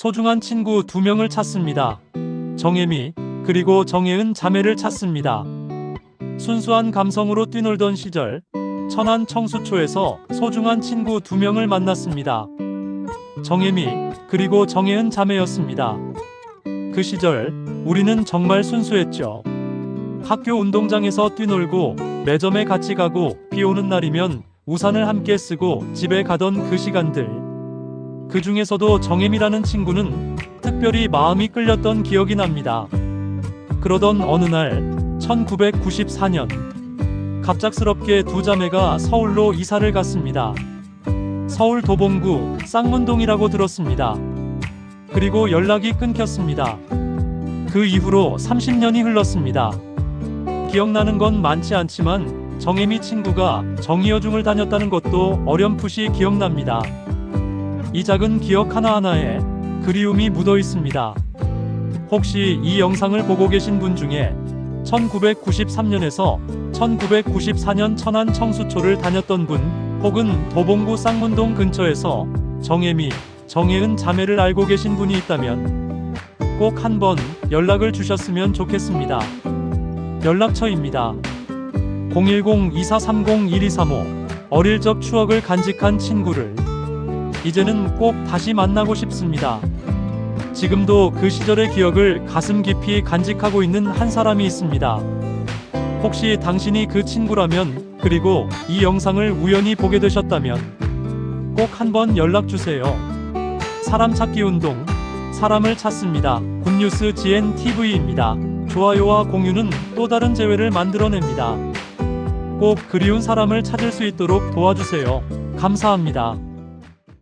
소중한 친구 두 명을 찾습니다. 정혜미, 그리고 정혜은 자매를 찾습니다. 순수한 감성으로 뛰놀던 시절, 천안 청수초에서 소중한 친구 두 명을 만났습니다. 정혜미, 그리고 정혜은 자매였습니다. 그 시절, 우리는 정말 순수했죠. 학교 운동장에서 뛰놀고, 매점에 같이 가고, 비 오는 날이면 우산을 함께 쓰고 집에 가던 그 시간들. 그 중에서도 정혜미라는 친구는 특별히 마음이 끌렸던 기억이 납니다. 그러던 어느 날, 1994년, 갑작스럽게 두 자매가 서울로 이사를 갔습니다. 서울 도봉구 쌍문동이라고 들었습니다. 그리고 연락이 끊겼습니다. 그 이후로 30년이 흘렀습니다. 기억나는 건 많지 않지만 정혜미 친구가 정이어중을 다녔다는 것도 어렴풋이 기억납니다. 이 작은 기억 하나하나에 그리움이 묻어 있습니다. 혹시 이 영상을 보고 계신 분 중에 1993년에서 1994년 천안 청수초를 다녔던 분 혹은 도봉구 쌍문동 근처에서 정혜미, 정혜은 자매를 알고 계신 분이 있다면 꼭 한번 연락을 주셨으면 좋겠습니다. 연락처입니다. 010-2430-1235 어릴 적 추억을 간직한 친구를 이제는 꼭 다시 만나고 싶습니다. 지금도 그 시절의 기억을 가슴 깊이 간직하고 있는 한 사람이 있습니다. 혹시 당신이 그 친구라면 그리고 이 영상을 우연히 보게 되셨다면 꼭 한번 연락 주세요. 사람 찾기 운동 사람을 찾습니다. 굿뉴스 GNTV입니다. 좋아요와 공유는 또 다른 재회를 만들어냅니다. 꼭 그리운 사람을 찾을 수 있도록 도와주세요. 감사합니다.